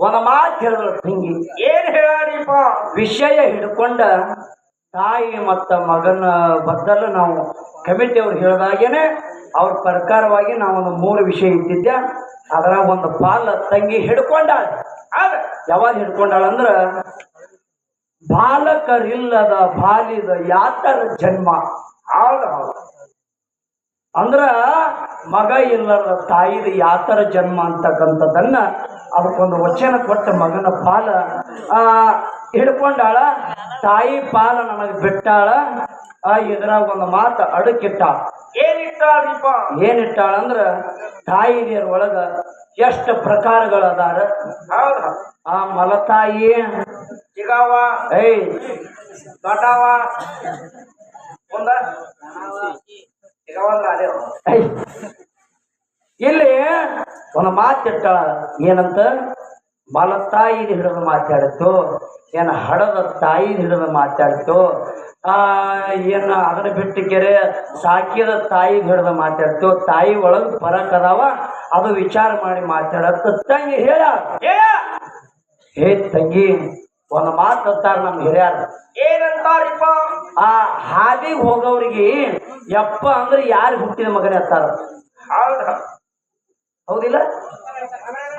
ಒಂದು ಮಾತು ಹೇಳಿದ್ರು ತಂಗಿ ಏನ್ ಹೇಳಾರಿಪ್ಪ? ವಿಷಯ ಹಿಡ್ಕೊಂಡ ತಾಯಿ ಮತ್ತ ಮಗನ ಬದ್ದಲು ನಾವು ಕಮಿಟಿ ಅವ್ರು ಹೇಳಿದಾಗೇನೆ ಅವ್ರ ಪ್ರಕಾರವಾಗಿ ನಾವು ಒಂದು ಮೂರು ವಿಷಯ ಇಟ್ಟಿದ್ದೆ. ಅದರ ಒಂದು ಪಾಲ ತಂಗಿ ಹಿಡ್ಕೊಂಡಾಳ. ಯಾವಾಗ ಹಿಡ್ಕೊಂಡಾಳ ಅಂದ್ರ ಬಾಲಕರಿಲ್ಲದ ಬಾಲಿದ ಯಾತರ ಜನ್ಮ. ಹೌದು ಹೌದು. ಅಂದ್ರ ಮಗ ಇಲ್ಲದ ತಾಯಿದ ಯಾತರ ಜನ್ಮ ಅಂತಕ್ಕಂಥದ್ದನ್ನ ಅದಕ್ಕೊಂದು ವಚನ ಕೊಟ್ಟ ಮಗನ ಪಾಲ ಆ ಹಿಡ್ಕೊಂಡಾಳ ತಾಯಿ ಪಾಲ ನನಗೆ ಬಿಟ್ಟಾಳ ಆ ಇದ್ರಾಗ ಒಂದು ಮಾತು ಅಡಕಿಟ್ಟಾಳ ಏನಿಟ್ಟಾರಿಪ್ಪ ಏನಿಟ್ಟಾಳ ಅಂದ್ರ ತಾಯಿದಿಯರ ಒಳಗ ಎಷ್ಟು ಪ್ರಕಾರಗಳದಾರ. ಆ ಮಲತಾಯಿ ಜಿಗಾವ ಏಯ್ ದೊಡ್ಡವ ಮುಂದ ಇಲ್ಲಿ ಒಂದು ಮಾತಿಟ್ಟಾಳ ಏನಂತ? ಮಲತಾಯಿದ ಹಿಡಿದು ಮಾತಾಡಿತು. ಏನು ಹಡದ ತಾಯಿದ ಹಿಡಿದು ಮಾತಾಡಿತು. ಆ ಏನು ಅದನ್ನ ಬಿಟ್ಟು ಕೆರೆ ಸಾಕಿದ ತಾಯಿ ಹಿಡಿದು ಮಾತಾಡ್ತು. ತಾಯಿ ಒಳಗೆ ಫರಕ್ ಅದಾವ. ಅದು ವಿಚಾರ ಮಾಡಿ ಮಾತಾಡತ್ತ ತಂಗಿ ಹೇಳ. ಏ ಹೇ ತಂಗಿ ಒಂದು ಮಾತು ಅಂತಾರ ನಮ್ಮ ಹಿರಿಯರು. ಏನಂತಾರಿಪ್ಪ? ಆ ಹಾದಿಗೆ ಹೋಗೋರಿಗೆ ಯಪ್ಪ ಅಂದ್ರೆ ಯಾರು ಹುಟ್ಟಿದ ಮಗನೇ ಅಂತಾರ. ಹೌದು. ಹೌದಿಲ್ಲ?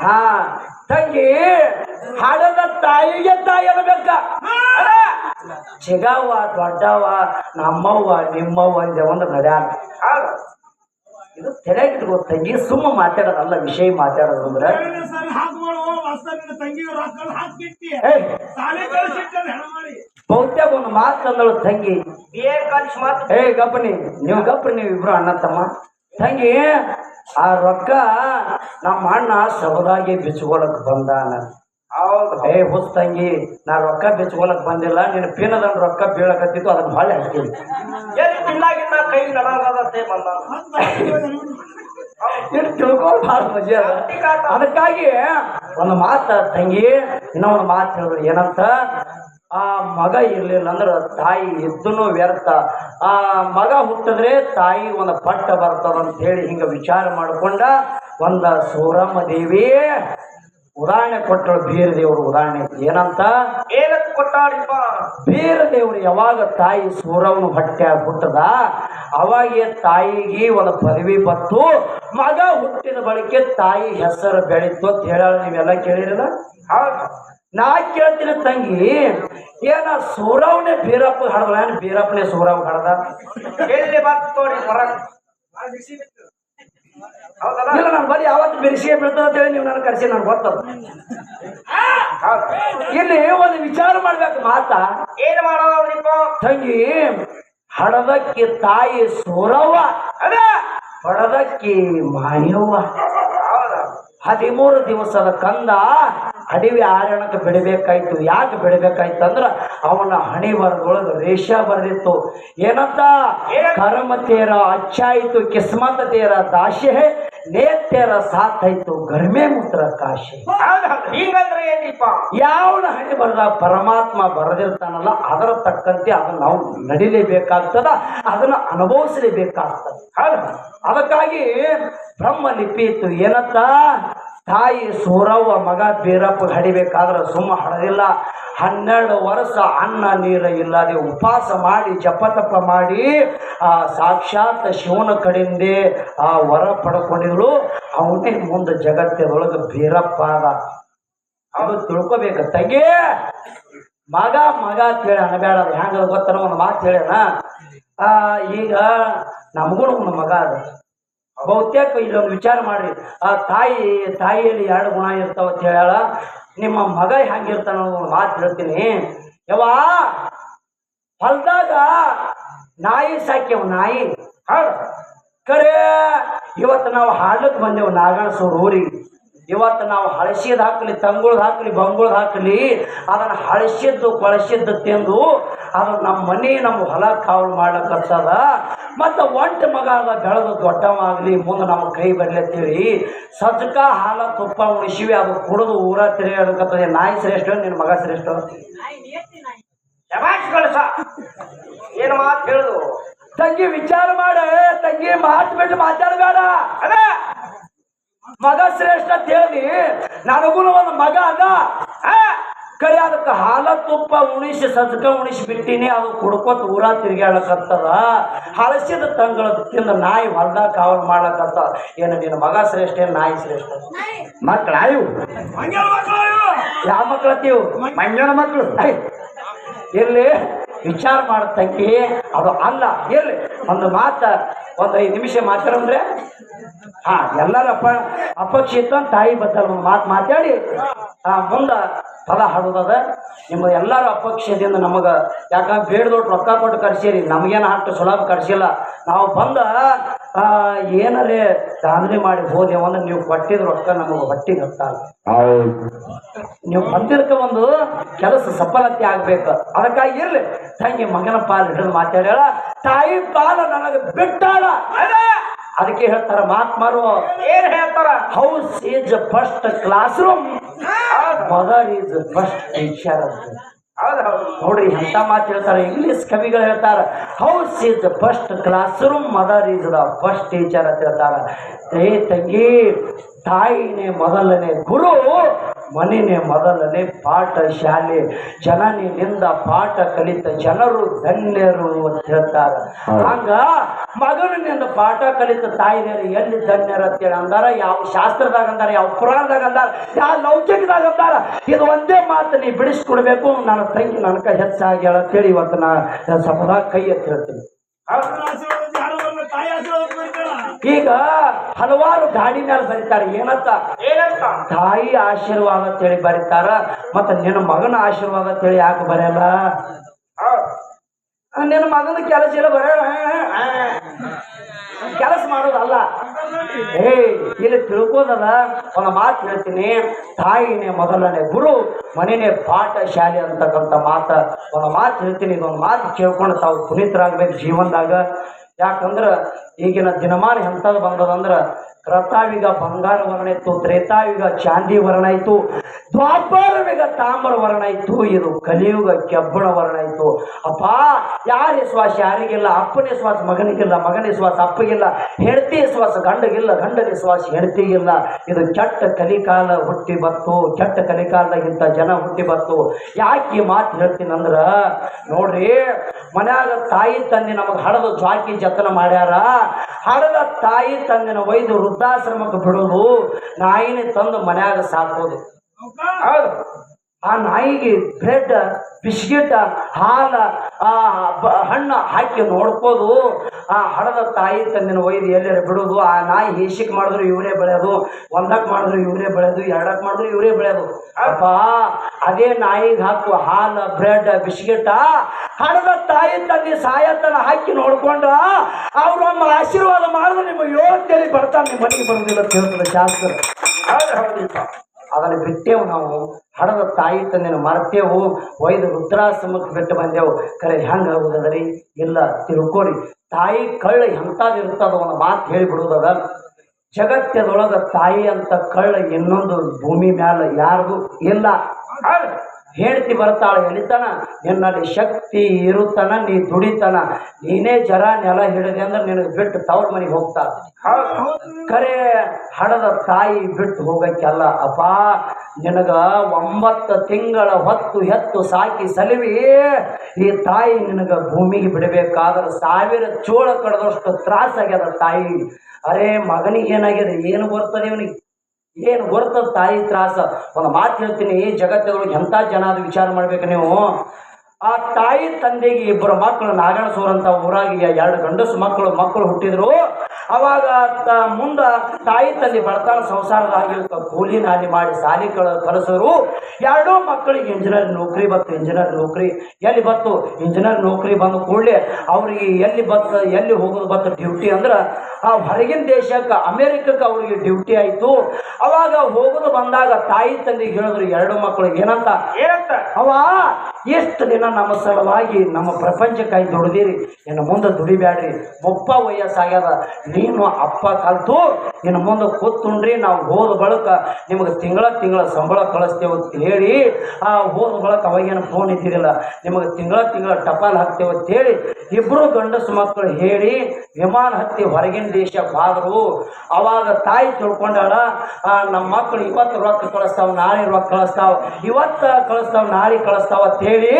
ಹಾ ತಂಗಿ ಹಾಡದ ತಾಯಿಗೆ ತಾಯಿ ಅನ್ಬೇಕ ಚಿಗವ್ವ ದೊಡ್ಡವ ನಮ್ಮವ್ವ ನಿಮ್ಮವ್ವ ಇದೆ ಒಂದು ನಡ್ಯಾನ ಇದು ತೆರೆಗಿಟ್ಕೋ ತಂಗಿ ಸುಮ್ಮ ಮಾತಾಡೋದಲ್ಲ ವಿಷಯ ಮಾತಾಡೋದು ನಿನ್ನ ರೊಕ್ಕ ಹಾಕ್ಬಿಟ್ಟಿ. ಸಾಲಿ ಹೆಣ ಮಾಡಿ ಬಹುತೇಕ ಒಂದು ಮಾತು ಅಂದಳು ತಂಗಿ. ಏನ್ ಕಳಿಸಿ ಮಾತು? ಏ ಗಪ್ಪನಿ ನೀವು ಗಪ್ಪ ನೀವು ಇಬ್ರು ಅಣ್ಣ ತಮ್ಮ. ತಂಗಿ ಆ ರೊಕ್ಕ ನಮ್ಮ ಅಣ್ಣ ಸಬದಾಗಿ ಬಿಚ್ಕೊಳಕ್ ಬಂದ ಹೌದು. ಏ ಹುಸ್ ತಂಗಿ ನಾ ರೊಕ್ಕ ಬಿಚ್ಕೊಳಕ್ ಬಂದಿಲ್ಲ ನಿನ್ನ ಪಿನದ ರೊಕ್ಕ ಬೀಳಕತ್ತಿತ್ತು ಅದನ್ನ ಭಾಳ ಹಾಕಿ ಎಲ್ಲಿ ತಿನ್ನಾಗಿನ್ನ ಕೈ ನಡಗದತ್ತೆ ಬಂದ ಅದಕ್ಕಾಗಿ ಒಂದು ಮಾತ ತಂಗಿ, ಇನ್ನೂ ಒಂದು ಮಾತು ಹೇಳಿದ್ರು ಏನಂತ, ಆ ಮಗ ಇರ್ಲಿಲ್ಲ ಅಂದ್ರೆ ತಾಯಿ ಇದ್ದನು ವ್ಯರ್ಥ. ಆ ಮಗ ಹುಟ್ಟಿದ್ರೆ ತಾಯಿ ಒಂದು ಪಟ್ಟ ಬರ್ತದಂತ ಹೇಳಿ ಹಿಂಗ ವಿಚಾರ ಮಾಡ್ಕೊಂಡ, ಒಂದ ಸೂರಮ್ಮ ದೇವಿ ಉದಾಹರಣೆ ಕೊಟ್ಟಳು ಬೀರ ದೇವರು ಉದಾಹರಣೆ ಏನಂತ? ಏನಂತ ಕೊಟ್ಟಾಡಿಪ್ಪ ಬೀರ ದೇವರು ಯಾವಾಗ ತಾಯಿ ಸೂರವನು ಹೊಟ್ಟೆ ಹುಟ್ಟದ? ಅವಾಗೆ ತಾಯಿಗೆ ಒಂದು ಪದವಿ ಬತ್ತು ಮಗ ಹುಟ್ಟಿದ ಬಳಿಕ ತಾಯಿ ಹೆಸರು ಬೆಳೀತು ಅಂತ ಹೇಳ ನೀವೆಲ್ಲ ಕೇಳಿರಲ್ಲ? ಹೌದು. ನಾ ಕೇಳ್ತೀನಿ ತಂಗಿ ಏನ ಸೂರವ್ನೆ ಬೀರಪ್ಪ ಹಡದ ಏನ್ ಬೀರಪ್ಪನೇ ಸೂರವ್ ಹಡದ? ಎಲ್ಲಿ ಹೊರಗ್? ಹೌದಲ್ಲ ಇಲ್ಲ ನಾನು ಬರೀ ಯಾವತ್ತು ಬೆರೆಸಿಯೇ ಬೀಳ್ತದ ಅಂತೇಳಿ ನೀವು ನನ್ನ ಕರೆಸಿ ನನ್ಗೆ ಗೊತ್ತದ. ಇಲ್ಲಿ ಒಂದು ವಿಚಾರ ಮಾಡ್ಬೇಕು ಮಾತಾ. ಏನ್ ಮಾಡೋದ್ರಿಪ್ಪ ತಂಗಿ ಹಡದಕ್ಕಿ ತಾಯಿ ಸೋರವ್ವ ಅದ. ಹೊಡದಕ್ಕೆ ಮಾಯವ್ವ. ಹೌದು? ಹದಿಮೂರು ದಿವಸದ ಕಂದ ಅಡವಿ ಆರಣಕ್ಕೆ ಬೆಳಿಬೇಕಾಯ್ತು ಯಾಕೆ ಬಿಡಬೇಕಾಯ್ತು ಅಂದ್ರೆ ಅವನ ಹಣಿ ಬರದೊಳಗೆ ರೇಷ ಬರೆದಿತ್ತು ಏನಂತ? ಕರ್ಮ ತೇರ ಅಚ್ಚಾಯಿತು ಕಿಸ್ಮತ್ ತೇರ ದಾಶೆ ನೇತ್ಯರ ಸಾಥಾಯ್ತು ಗರ್ಮೆ ಮೂತ್ರ ಕಾಶಿ. ಹೀಗಂದ್ರೆ ಏನಿಪ್ಪ ಯಾವನ ಹಣೆ ಬರದ ಪರಮಾತ್ಮ ಬರೆದಿರ್ತಾನಲ್ಲ ಅದರ ತಕ್ಕಂತೆ ಅದನ್ನ ನಾವು ನಡಿಲೇಬೇಕಾಗ್ತದ ಅದನ್ನ ಅನುಭವಿಸಲೇಬೇಕಾಗ್ತದ. ಅದಕ್ಕಾಗಿ ಬ್ರಹ್ಮ ಲಿಪಿ ಇತ್ತು. ಏನತ್ತ ತಾಯಿ ಸೂರವ್ವ ಮಗ ಬೀರಪ್ಪ ಹಡಿಬೇಕಾದ್ರೆ ಸುಮ್ಮ ಹಡದಿಲ್ಲ. ಹನ್ನೆರಡು ವರ್ಷ ಅನ್ನ ನೀರು ಇಲ್ಲದೆ ಉಪವಾಸ ಮಾಡಿ, ಜಪತಪ ಮಾಡಿ, ಆ ಸಾಕ್ಷಾತ್ ಶಿವನ ಕಡೆಯಿಂದೇ ಆ ವರ ಪಡ್ಕೊಂಡಿದ್ರು ಅವನೇ ಮುಂದೆ ಜಗತ್ತಿನೊಳಗೆ ಬೀರಪ್ಪ ಆದ. ಅದು ತಿಳ್ಕೊಬೇಕು. ತಂಗಿ, ಮಗ ಮಗ ಅಂತೇಳಿ ಅನ್ಬೇಡ, ಅದು ಹೆಂಗ ಗೊತ್ತಾರ ಒಂದು ಮಾತು ಆ, ಈಗ ನಮಗೂ ಒಂದು ಮಗ ಅದ ಬಹುತೇಕ ಇಲ್ಲೊಂದು ವಿಚಾರ ಮಾಡ್ರಿ. ಆ ತಾಯಿ, ತಾಯಿಯಲ್ಲಿ ಎರಡು ಗುಣ ಇರ್ತಾವ ಅಂತ ಹೇಳ ನಿಮ್ಮ ಮಗ ಹೆಂಗಿರ್ತಾನ ಮಾತು ಹೇಳ್ತೀನಿ. ಯವಾ ಹೊಲ್ದಾಗ ನಾಯಿ ಸಾಕ್ಯವ್, ನಾಯಿ. ಹೌದು. ಕರೆ, ಇವತ್ತು ನಾವು ಹಾಡ್ಲಕ್ಕೆ ಬಂದೆವು ನಾಗಣಸೂರು ಊರಿಗೆ. ಇವತ್ತು ನಾವು ಹಳಸಿದ್ ಹಾಕಲಿ ತಂಗುಳ್ದು ಹಾಕಲಿ ಬಂಗುಳ್ದು ಹಾಕಲಿ ಅದನ್ನು ಹಳಸಿದ್ದು ಕೊಳಸಿದ್ದು ತಿಂದು ಅದು ನಮ್ಮ ಮನೆ ನಮ್ಮ ಹೊಲ ಕಾವಲು ಮಾಡ್ಲಕ್ಕತ್ತದ ಮತ್ತು ಒಂಟ ಮಗ ಅದ ಬೆಳೆದು ದೊಡ್ಡವಾಗಲಿ ಮುಂದೆ ನಮ್ಮ ಕೈ ಬರ್ಲಿ ಸಜ್ಜಕ ಸಜ್ಕ ಹಾಲ ತುಪ್ಪ ಉಣಿಸಿವಿ ಅದು ಕುಡಿದು ಊರ ತಿರುಗಾಡಕತ್ತದೆ ನಾಯಿ ಶ್ರೇಷ್ಠ ನಿನ್ನ ಮಗ ಶ್ರೇಷ್ಠ ಕಳಸ ಕಳ್ಸ. ಏನ್ ಮಾತು ಹೇಳುದು? ತಂಗಿ ವಿಚಾರ ಮಾಡ ತಂಗಿ ಮಾತು ಬಿಟ್ಟು ಮಾತಾಡಬೇಡ. ಅದ. ಮಗ ಶ್ರೇಷ್ಠ ಅಂತ ಹೇಳಿ ನನಗೂ ಒಂದು ಮಗ ಅದ. ಕರಿ ಅದಕ್ಕೆ ಹಾಲ ತುಪ್ಪ ಉಣಿಸಿ ಸಜ್ಕ ಉಣಿಸಿ ಬಿಟ್ಟಿನಿ ಅದು ಕುಡ್ಕೊತ ಊರ ತಿರ್ಗ್ಯಾಳಕತ್ತದ ಹಳಸಿದ ತಂಗಳ ತಿಂದ ನಾಯಿ ಹೊಲ್ದಾಗ ಕಾವಲು ಮಾಡ್ಲಕತ್ತ. ಏನು ನಿನ್ನ ಮಗ ಶ್ರೇಷ್ಠ ಏನ್ ನಾಯಿ ಶ್ರೇಷ್ಠ? ಮಕ್ಕಳ ಮಕ್ಕಳು ಇವು. ಯಾವ ಮಕ್ಕಳತ್ತೀವು ಮಂಗ್ಯನ ಮಕ್ಕಳು. ಇಲ್ಲಿ ಎಲ್ಲಿ ವಿಚಾರ ಮಾಡತಕ್ಕಿ ಅದು ಅಲ್ಲ ಎಲ್ಲಿ ಒಂದು ಮಾತ, ಒಂದು ಐದು ನಿಮಿಷ ಮಾತಾಡಂದ್ರೆ? ಹಾ, ಎಲ್ಲರ ಅಪ ಅಪಕ್ಷಿತ ತಾಯಿ ಬದ್ದಲ್ ಒಂದು ಮಾತು ಮಾತಾಡಿ, ಆ, ಮುಂದೆ ಪದ ಹಾಡೋದದ. ನಿಮ್ಮ ಎಲ್ಲರ ಅಪಕ್ಷದಿಂದ ನಮಗೆ ಯಾಕಂದ್ರೆ ಬೇಡ್ದೊಟ್ಟು ರೊಕ್ಕ ಕೊಟ್ಟು ಕರ್ಸೀರಿ ನಮಗೇನು ಹಾಕ್ತು ಸುಲಭ ಕರ್ಸಿಲ್ಲ ನಾವು ಬಂದ ಏನರೇ ದಾಂಧಲೆ ಮಾಡಿ ಹೋದೆ ಅಂದ್ರೆ ನೀವು ಕೊಟ್ಟಿದ ರೊಕ್ಕ ನಮಗೆ ಹೊಟ್ಟಿಗೆ ಹತ್ತಲ್ಲ ಹೌದು. ನೀವು ಬಂದಿರಕ ಒಂದು ಕೆಲಸ ಸಫಲತೆ ಆಗ್ಬೇಕು. ಅದಕ್ಕಾಗಿ ಇರ್ಲಿ. ತಂಗಿ ಮಗನ ಪಾಲು ಹಿಡಿದು ಮಾತಾಡ್ಯಾಳ. ತಾಯಿ ಪಾಲ ನನಗೆ ಬಿಟ್ಟಾಳ. ಅದಕ್ಕೆ ಹೇಳ್ತಾರ ಮಹಾತ್ಮರು ಏನ್ ಹೇಳ್ತಾರ? House is first classroom mother is first teacher ಅಂತ ನೋಡ್ರಿ ಎಂತ ಮಾತು ಹೇಳ್ತಾರೆ? ಇಂಗ್ಲಿಷ್ ಕವಿಗಳು ಹೇಳ್ತಾರೆ house is first classroom mother is the first teacher ಅಂತ ಹೇಳ್ತಾರೆ. ಏ ತಂಗಿ, ತಾಯಿನೇ ಮೊದಲನೇ ಗುರು ಮನೆನೇ ಮೊದಲನೇ ಪಾಠ ಶಾಲೆ. ಜನನಿಂದ ಪಾಠ ಕಲಿತ ಜನರು ಧನ್ಯರು ಅಂತ ಹೇಳ್ತಾರೆ. ಹಂಗ ಮಗನಿಂದ ಪಾಠ ಕಲಿತ ತಾಯಿನೇರು ಎಲ್ಲಿ ಧನ್ಯರು ಅಂತೇಳಿ ಅಂದಾರ? ಯಾವ ಶಾಸ್ತ್ರದಾಗ ಅಂದಾರ ಯಾವ ಪುರಾಣದಾಗ ಅಂದಾರ ಯಾವ ಲೌಕಿಕದಾಗ ಅಂದಾರ? ಇದು ಒಂದೇ ಮಾತು ನೀ ಬಿಡಿಸ್ಕೊಡ್ಬೇಕು ನನ್ನ ತಂಗಿ ನನಕ ಹೆಚ್ಚಾಗಿ ಅಂತೇಳಿ ಇವತ್ತು ನಾ ಸಭದಾಗ ಕೈ ಎತ್ತಿರ್ತೀನಿ. ಈಗ ಹಲವಾರು ಗಾಡಿ ಮೇಲೆ ಬರೀತಾರೆ ಏನಂತ? ಏನಂತ? ತಾಯಿ ಆಶೀರ್ವಾದ ಅಂತ ಹೇಳಿ ಬರೀತಾರ. ಮತ್ತೆ ನಿನ್ನ ಮಗನ ಆಶೀರ್ವಾದ ಅಂತೇಳಿ ಯಾಕೆ ಬರೆಯಲ್ಲ? ನಿನ್ನ ಮಗನ ಕೆಲಸ ಇಲ್ಲ ಬರ. ಕೆಲಸ ಮಾಡೋದಲ್ಲ. ಏ ಇಲ್ಲಿ ತಿಳ್ಕೋದಲ್ಲ. ಒಂದು ಮಾತು ಹೇಳ್ತೀನಿ. ತಾಯಿನೇ ಮೊದಲನೇ ಗುರು ಮನೆನೇ ಪಾಠ ಶಾಲೆ ಅಂತಕ್ಕಂಥ ಮಾತ. ಒಂದು ಮಾತು ಹೇಳ್ತೀನಿ. ಇದೊಂದು ಮಾತು ಕೇಳ್ಕೊಂಡು ತಾವು ಪುನೀತರಾಗ್ಬೇಕು ಜೀವನದಾಗ. ಯಾಕಂದ್ರೆ ಈಗಿನ ದಿನಮಾನ ಎಂಥದ್ದು ಬಂದದಂದ್ರೆ ಕ್ರತಾವಿಗ ಬಂಗಾರ ವರ್ಣ ಇತ್ತು ತ್ರೇತಾವಿಗ ಚಾಂದಿ ವರ್ಣ ಇತ್ತು ದ್ವಾಪರವಿಗ ತಾಮ್ರ ವರ್ಣ ಇತ್ತು ಇದು ಕಲಿಯುಗ ಕೆಬ್ಬಣ ವರ್ಣ ಇತ್ತು ಅಪ್ಪ, ಯಾರ ವಿಶ್ವಾಸ ಯಾರಿಗಿಲ್ಲ, ಅಪ್ಪನ ವಿಶ್ವಾಸ ಮಗನಿಗಿಲ್ಲ, ಮಗನ ವಿಶ್ವಾಸ ಅಪ್ಪಗಿಲ್ಲ, ಹೆಂಡತಿ ವಿಶ್ವಾಸ ಗಂಡಗಿಲ್ಲ, ಗಂಡನ ವಿಶ್ವಾಸ ಹೆಂಡತಿಗಿಲ್ಲ. ಇದು ಕೆಟ್ಟ ಕಲಿಕಾಲ ಹುಟ್ಟಿ ಬತ್ತು ಕೆಟ್ಟ ಕಲಿಕಾಲದಾಗಿಂತ ಜನ ಹುಟ್ಟಿ ಬತ್ತು ಯಾಕೆ ಮಾತು ಹೇಳ್ತೀನಂದ್ರ ನೋಡ್ರಿ, ಮನ್ಯಾಗ ತಾಯಿ ತಂದೆ ನಮಗೆ ಹಡದು ಜ್ವಾಕಿ ಜತನ ಮಾಡ್ಯಾರ. ಹಡದ ತಾಯಿ ತಂದಿನ ಒಯ್ದು ವೃದ್ಧಾಶ್ರಮಕ್ಕೆ ಬಿಡೋದು ನಾಯಿನೇ ತಂದು ಮನ್ಯಾಗ ಸಾಕೋದು ಹೌದು. ಆ ನಾಯಿಗೆ ಬ್ರೆಡ್ ಬಿಸ್ಕಿಟ್ ಹಾಲ ಆ ಹಣ್ಣು ಹಾಕಿ ನೋಡ್ಕೋದು. ಆ ಹಡದ ತಾಯಿ ತಂದಿನ ಒಯ್ದು ಎಲ್ಲರ ಬಿಡೋದು. ಆ ನಾಯಿ ಹೇಸಿಕ್ ಮಾಡಿದ್ರು ಇವರೇ ಬೆಳೆಯೋದು. ಒಂದಕ್ಕೆ ಮಾಡಿದ್ರು ಇವರೇ ಬೆಳೆಯೋದು. ಎರಡಕ್ಕೆ ಮಾಡಿದ್ರು ಇವರೇ ಬೆಳೆಯೋದು. ಅಪ್ಪ ಅದೇ ನಾಯಿಗೆ ಹಾಕು ಹಾಲು ಬ್ರೆಡ್ ಬಿಸ್ಕಿಟ ಹಣದ ತಾಯಿ ತಂದೆ ಸಾಯತನ ಹಾಕಿ ನೋಡ್ಕೊಂಡ್ರ ಅವ್ರು ನಮ್ಮ ಆಶೀರ್ವಾದ ಮಾಡಿದ್ರೆ ನಿಮ್ಮ ಯೋಗ್ಯತೆಯಲ್ಲಿ ಬರ್ತಾನೆ. ನಿಮ್ಮ ಮನೆಗೆ ಬರೋದಿಲ್ಲ ಅಂತ ಹೇಳ್ತಾರೆ ಶಾಸ್ತ್ರ. ಅದನ್ನು ಬಿಟ್ಟೇವು ನಾವು. ಹಡದ ತಾಯಿ ತಂದೆನ ಮರ್ತೇವು ಒಯ್ದು ರುದ್ರಾಶ್ರಮಕ್ಕೆ ಬಿಟ್ಟು ಬಂದೆವು. ಕರೆ ಹೆಂಗೆ ಆಗುದದ್ರಿ? ಇಲ್ಲ, ತಿಳ್ಕೊರಿ. ತಾಯಿ ಕಳ್ಳ ಎಂಥದ್ದು ಇರ್ತದ ಒಂದು ಮಾತು ಹೇಳಿಬಿಡುದದ ಜಗತ್ತದೊಳಗ ತಾಯಿ ಅಂತ ಕಳ್ಳ ಇನ್ನೊಂದು ಭೂಮಿ ಮ್ಯಾಲ ಯಾರ್ದು ಇಲ್ಲ. ಹೇಳ್ತಿ ಬರ್ತಾಳೆ ಎಲ್ಲಿತನ ನಿನ್ನಲ್ಲಿ ಶಕ್ತಿ ಇರುತ್ತನ ನೀ ದುಡಿತನ. ನೀನೇ ಜರ ನೆಲ ಹಿಡಿದೆ ಅಂದ್ರೆ ನಿನಗೆ ಬಿಟ್ಟು ತವ್ರ ಮನೆಗೆ ಹೋಗ್ತಾ ಕರೆ ಹಡದ ತಾಯಿ ಬಿಟ್ಟು ಹೋಗಕ್ಕೆಲ್ಲ ಅಪ್ಪ ನಿನಗ ಒಂಬತ್ತು ತಿಂಗಳ ಹೊತ್ತು ಹೆತ್ತು ಸಾಕಿ ಸಲಿವಿ. ಈ ತಾಯಿ ನಿನಗ ಭೂಮಿಗೆ ಬಿಡಬೇಕಾದ್ರೆ ಸಾವಿರ ಚೋಳ ತ್ರಾಸ ತ್ರಾಸಾಗ್ಯದ ತಾಯಿ. ಅರೇ ಮಗನಿಗೆ ಏನಾಗ್ಯದ ಏನು ಬರ್ತದೆ ಇವನಿಗೆ? ಏನು ಬರ್ತದ ತಾಯಿ ತ್ರಾಸ? ಒಂದು ಮಾತು ಹೇಳ್ತೀನಿ ಜಗತ್ತೊಳಗೆ ಎಂಥ ಜನ ಅದು ವಿಚಾರ ಮಾಡ್ಬೇಕು ನೀವು? ಆ ತಾಯಿ ತಂದೆಗೆ ಇಬ್ಬರು ಮಕ್ಕಳು ನಾಗಣಸೂರ್ ಅಂತ ಊರಾಗಿ ಎರಡು ಗಂಡಸು ಮಕ್ಕಳು ಮಕ್ಕಳು ಹುಟ್ಟಿದ್ರು. ಅವಾಗ ತ ಮುಂದ ತಾಯಿ ತಂದೆ ಬಡತನ ಸಂಸಾರದಾಗಿ ಕೂಲಿ ನಾಲಿ ಮಾಡಿ ಸಾಲಿ ಕಳ ಕಲಿಸೋರು. ಎರಡೂ ಮಕ್ಕಳಿಗೆ ಇಂಜಿನಿಯರ್ ನೌಕರಿ ಬತ್ತು ಇಂಜಿನಿಯರ್ ನೌಕರಿ. ಎಲ್ಲಿ ಬತ್ತು? ಇಂಜಿನಿಯರ್ ನೌಕರಿ ಬಂದ ಕೂಡಲೇ ಅವ್ರಿಗೆ ಎಲ್ಲಿ ಬತ್ತು ಎಲ್ಲಿ ಹೋಗೋದು ಬತ್ತು ಡ್ಯೂಟಿ ಅಂದ್ರೆ ಆ ಹೊರಗಿನ ದೇಶಕ್ಕೆ ಅಮೇರಿಕಕ್ಕೆ ಅವ್ರಿಗೆ ಡ್ಯೂಟಿ ಆಯಿತು. ಅವಾಗ ಹೋಗೋದು ಬಂದಾಗ ತಾಯಿ ತಂದೆಗೆ ಹೇಳಿದ್ರು ಎರಡು ಮಕ್ಕಳಿಗೆ ಏನಂತ? ಏನಂತ? ಅವ ಎಷ್ಟು ದಿನ ನಮ್ಮ ಸಲುವಾಗಿ ನಮ್ಮ ಪ್ರಪಂಚಕ್ಕಾಗಿ ದುಡಿದಿರಿ? ಇನ್ನು ಮುಂದೆ ದುಡಿಬ್ಯಾಡ್ರಿ. ಒಪ್ಪ ವಯಸ್ಸಾಗ್ಯದ. ನೀನು ಅಪ್ಪ ಕಲ್ತು. ಇನ್ನು ಮುಂದೆ ಕೂತ್ಕೊಂಡ್ರಿ, ನಾವು ಹೋದ ಬಳಕ ನಿಮಗೆ ತಿಂಗಳ ತಿಂಗಳ ಸಂಬಳ ಕಳಿಸ್ತೇವೆ ಅಂತ ಹೇಳಿ, ಆ ಹೋದ ಬಳಕ ಅವಾಗೇನು ಫೋನ್ ಇದ್ದಿರಲಿಲ್ಲ ನಿಮಗೆ ತಿಂಗಳ ತಿಂಗಳ ಟಪಾಲ್ ಹಾಕ್ತೇವೆ ಅಂತ ಹೇಳಿ ಇಬ್ಬರು ಗಂಡಸು ಮಕ್ಕಳು ಹೇಳಿ, ವಿಮಾನ ಹತ್ತಿ ಹೊರಗಿನ ದೇಶ ಬಾದರು. ಅವಾಗ ತಾಯಿ ತಿಳ್ಕೊಂಡಾಳ ನಮ್ಮ ಮಕ್ಕಳು ಇವತ್ತು ರೊಕ್ಕ ಕಳಿಸ್ತಾವ, ನಾಳೆ ರೊಕ್ಕ ಕಳಿಸ್ತಾವ, ಇವತ್ತು ಕಳಿಸ್ತಾವ, ನಾಳೆ ಕಳಿಸ್ತಾವ ಅಂತ ಹೇಳಿ.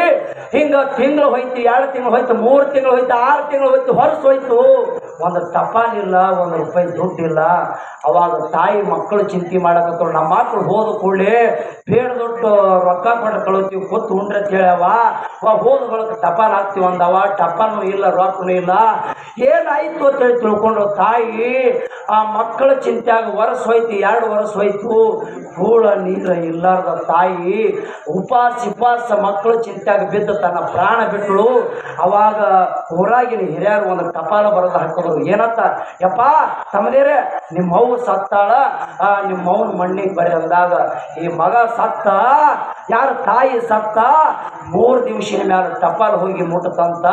ಹಿಂಗ ತಿಂಗಳು ಹೋಯ್ತು, ಎರಡು ತಿಂಗಳು ಹೋಯ್ತು, ಮೂರು ತಿಂಗಳು ಹೋಯ್ತು, ಆರು ತಿಂಗಳು ಹೋಯ್ತು, ಹೊರಸು ಹೋಯ್ತು. ಒಂದು ಟಪಾಲಿಲ್ಲ ಒಂದು ರೂಪಾಯಿ ದುಡ್ಡಿಲ್ಲ ಅವಾಗ ತಾಯಿ ಮಕ್ಕಳು ಚಿಂತೆ ಮಾಡಕತ್ತರು ನಮ್ಮ ಮಕ್ಕಳು ಹೋದ ಕೂಡಲೇ ಬೇಡ ದೊಡ್ಡ ರೊಕ್ಕ ಕೊಟ್ಟು ಕಳಿಸ್ತೀವಿ ಗೊತ್ತು ಉಂಡ್ರೆ ಅವ ಹೋದ ಬಳಿಕ ಟಪಾಲ್ ಹಾಕ್ತೀವಿ ಅಂದವ. ಟಪಾಲು ಇಲ್ಲ, ರೊಕ್ಕನು ಇಲ್ಲ. ಏನಾಯ್ತು ಅಂತ ಹೇಳಿ ತಿಳ್ಕೊಂಡು ತಾಯಿ. ಆ ಮಕ್ಕಳ ಚಿಂತ್ಯಾಗ ವರ್ಷ ಹೋಯ್ತು, ಎರಡು ವರ್ಷ ಹೋಯ್ತು. ಕೂಳ ನೀರ ಇಲ್ಲಾರ್ದ ತಾಯಿ ಉಪಾಸ ಉಪಾಸ ಮಕ್ಕಳು ಚಿಂತ್ಯಾಗ ಬಿದ್ದು ತನ್ನ ಪ್ರಾಣ ಬಿಟ್ಟಳು ಅವಾಗ ಊರಾಗಿನ ಹಿರಿಯರು ಒಂದು ಟಪಾಲ ಬರೋದು ಹಾಕಿದ್ರು. ಏನತ್ತ ಯಪ್ಪ, ತಮ್ಮದೇರೆ ನಿಮ್ಮ ಅವ್ವ ಸತ್ತಾಳ. ನಿಮ್ಮ ಅವ್ನ ಮಣ್ಣಿಗೆ ಬರಿ ಈ ಮಗ ಸತ್ತ? ಯಾರ ತಾಯಿ ಸತ್ತ ಮೂರು ದಿವಸಿನ ಮ್ಯಾಲ ಟಪಾಲ್ ಹೋಗಿ ಮುಟ್ಟತಂತ,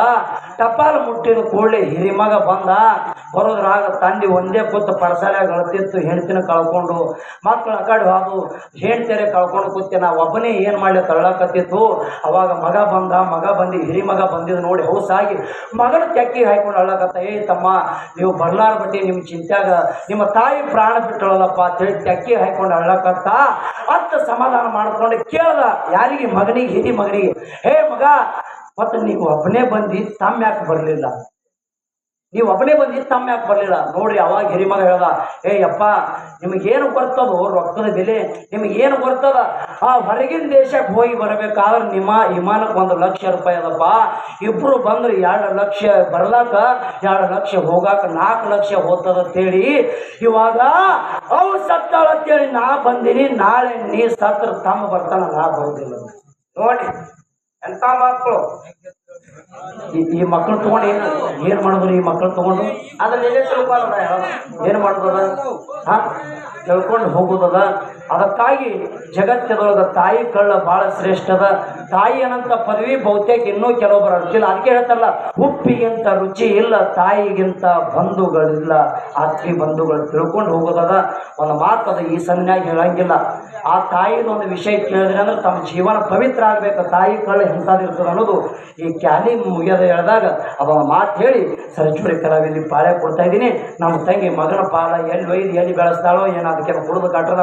ಟಪಾಲ್ ಮುಟ್ಟಿದ ಕೂಡಲೇ ಹಿರಿಮಗ ಬಂದ, ಬರೋದ್ರಾಗ ತಂದೆ ಒಂದೇ ಕೂತು ಪಡಸಾಲ್ಯಾಗ ಅಳತಿತ್ತು ಹೆಣ್ತಿನ ಕಳ್ಕೊಂಡು ಮಕ್ಕಳು ಅಕಡೆ ಕಡೆ ಹೋದು ಹೆಣ್ತೆರೆ ಕಳ್ಕೊಂಡು ಕೂತಿ ನಾ ಒಬ್ಬನೇ ಏನು ಮಾಡಲಿ ತಳ್ಳಕತ್ತಿತ್ತು ಅವಾಗ ಮಗ ಬಂದ, ಮಗ ಬಂದು, ಹಿರಿ ಮಗ ಬಂದಿದ್ದು ನೋಡಿ ಹೌಸಾಗಿ ಮಗನ ತೆಕ್ಕಿ ಹಾಕೊಂಡು ಅಳ್ಳಕತ್ತ ಏ ತಮ್ಮ, ನೀವು ಬರ್ಲಾರ ಬಟ್ಟಿ ನಿಮ್ಮ ಚಿಂತ್ಯಾಗ, ನಿಮ್ಮ ತಾಯಿ ಪ್ರಾಣ ಬಿಟ್ಟಳಲ್ಲಪ್ಪ ಅಂತೇಳಿ ತೆಕ್ಕಿ ಹಾಕೊಂಡು ಅಳ್ಳಕತ್ತ. ಸಮಾಧಾನ ಮಾಡಿಕೊಂಡು ಕೇಳ್ದ, ಯಾರಿಗೆ ಮಗನಿಗೆ ಹಿರಿ ಮಗನಿಗೆ ಹೇ ಮಗ, ಮತ್ತು ನೀವು ಒಬ್ಬನೇ ಬಂದು, ತಮ್ಮ ಯಾಕೆ ಬರಲಿಲ್ಲ? ನೀವು ಒಬ್ಬನೇ ಬಂದು ತಮ್ಮ ಯಾಕೆ ಬರಲಿಲ್ಲ? ನೋಡ್ರಿ, ಅವಾಗ ಹಿರಿಮಗ ಹೇಳ್ದ, ಏ ಯಪ್ಪ, ನಿಮಗೇನು ಬರ್ತದೋ ರೊಕ್ಕದ ಬೆಲೆ, ನಿಮಗೇನು ಬರ್ತದ? ಆ ಹೊರಗಿನ ದೇಶಕ್ಕೆ ಹೋಗಿ ಬರಬೇಕಾದ್ರೆ ನಿಮ್ಮ ವಿಮಾನಕ್ಕೆ ಒಂದು ಲಕ್ಷ ರೂಪಾಯಿ ಅದಪ್ಪ. ಇಬ್ಬರು ಬಂದ್ರೆ ಎರಡು ಲಕ್ಷ ಬರ್ಲಾಕ, ಎರಡು ಲಕ್ಷ ಹೋಗಾಕ ನಾಲ್ಕು ಲಕ್ಷ ಹೋಗ್ತದ ಅಂತೇಳಿ. ಇವಾಗ ಅವು ಸತ್ತಾಳ ಅಂತೇಳಿ ನಾ ಬಂದಿನಿ, ನಾಳೆ ನೀ ಸತ್ರ ತಮ್ಮ ಬರ್ತಾನ, ನಾ ಬರೋದಿಲ್ಲ ನೋಡಿ ಎಂತ ಮಕ್ಕಳು ಈ- ಮಕ್ಕಳು ತಗೊಂಡು ಏನು ಏನು ಮಾಡಿದ್ರು ಈ ಮಕ್ಕಳು ತಗೊಂಡು? ಅದ್ರಲ್ಲಿ ಏನೇ ತಿಳ್ಕೊಳ್ಳೋದ ಏನು ಮಾಡ್ಬೋದ? ಹಾ? ಕೇಳ್ಕೊಂಡು ಹೋಗುದದ? ಅದಕ್ಕಾಗಿ ಜಗತ್ತಿನೊಳಗ ತಾಯಿ ಕಳ್ಳ ಭಾಳ ಶ್ರೇಷ್ಠದ ತಾಯಿ ಅನ್ನಂತ ಪದವಿ ಬಹುತೇಕ ಇನ್ನೂ ಕೆಲವೊಬ್ಬರು ಅರ್ಜಿಲ್ಲ ಅದಕ್ಕೆ ಹೇಳ್ತಾರಲ್ಲ, ಉಪ್ಪಿಗಿಂತ ರುಚಿ ಇಲ್ಲ, ತಾಯಿಗಿಂತ ಬಂಧುಗಳಿಲ್ಲ. ಆತ್ಮೀಯ ಬಂಧುಗಳು ತಿಳ್ಕೊಂಡು ಹೋಗೋದದ ಒಂದು ಅದ ಈ ಸನ್ಯಾಗ ಹೇಳಂಗಿಲ್ಲ. ಆ ತಾಯಿದ ಒಂದು ವಿಷಯ ಕೇಳಿದ್ರೆ ಅಂದ್ರೆ ತಮ್ಮ ಜೀವನ ಪವಿತ್ರ ಆಗ್ಬೇಕು. ತಾಯಿ ಕಳ್ಳ ಎಂಥದಿರ್ತದೆ ಅನ್ನೋದು ಈ ಕ್ಯಾಲಿ ಮುಗಿಯೋದ ಹೇಳಿದಾಗ ಅದೊಂದು ಮಾತು ಹೇಳಿ ಸರಚೂರಿ ಕಲಾವಿದ ಪಾಳೆ ಕೊಡ್ತಾ ಇದ್ದೀನಿ. ನಮ್ಮ ತಂಗಿ ಮಗನ ಪಾಲ ಎಲ್ಲಿ ಒಯ್ದು, ಎಲ್ಲಿ ಬೆಳೆಸ್ತಾಳೋ ಏನೋ ಅದಕ್ಕೆ ಕುಡಿದು ಕಟ್ಟದ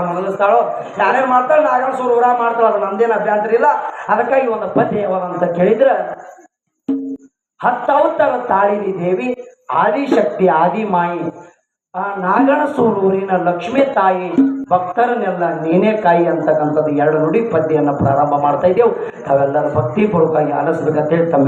ಮುಳುಗಿಸ್ತಾಳೋ ನಾನೇ ಮಾಡ್ತಾಳೆ ನಾಗಣ ಸೂರು ಊರ ಮಾಡ್ತಾಳೆ, ಅದು ನಂದೇನು ಅಭ್ಯಂತರ ಇಲ್ಲ. ಅದಕ್ಕಾಗಿ ಒಂದು ಪದ್ಯ ಯಾವದಂತ ಕೇಳಿದ್ರ, ಹತ್ತವತ್ತರ ತಾಳಿನಿ ದೇವಿ, ಆದಿಶಕ್ತಿ, ಆದಿಮಾಯಿ, ಆ ನಾಗಣಸೂರೂರಿನ ಲಕ್ಷ್ಮೀ ತಾಯಿ, ಭಕ್ತರನ್ನೆಲ್ಲ ನೀನೇ ಕಾಯಿ ಅಂತಕ್ಕಂಥದ್ದು ಎರಡು ನುಡಿ ಪದ್ಯವನ್ನು ಪ್ರಾರಂಭ ಮಾಡ್ತಾ ಇದ್ದೇವೆ. ತಾವೆಲ್ಲರೂ ಭಕ್ತಿ ಪೂರ್ವಕವಾಗಿ ಆಲಿಸ್ಬೇಕಂತೇಳಿ ತಮ್ಮ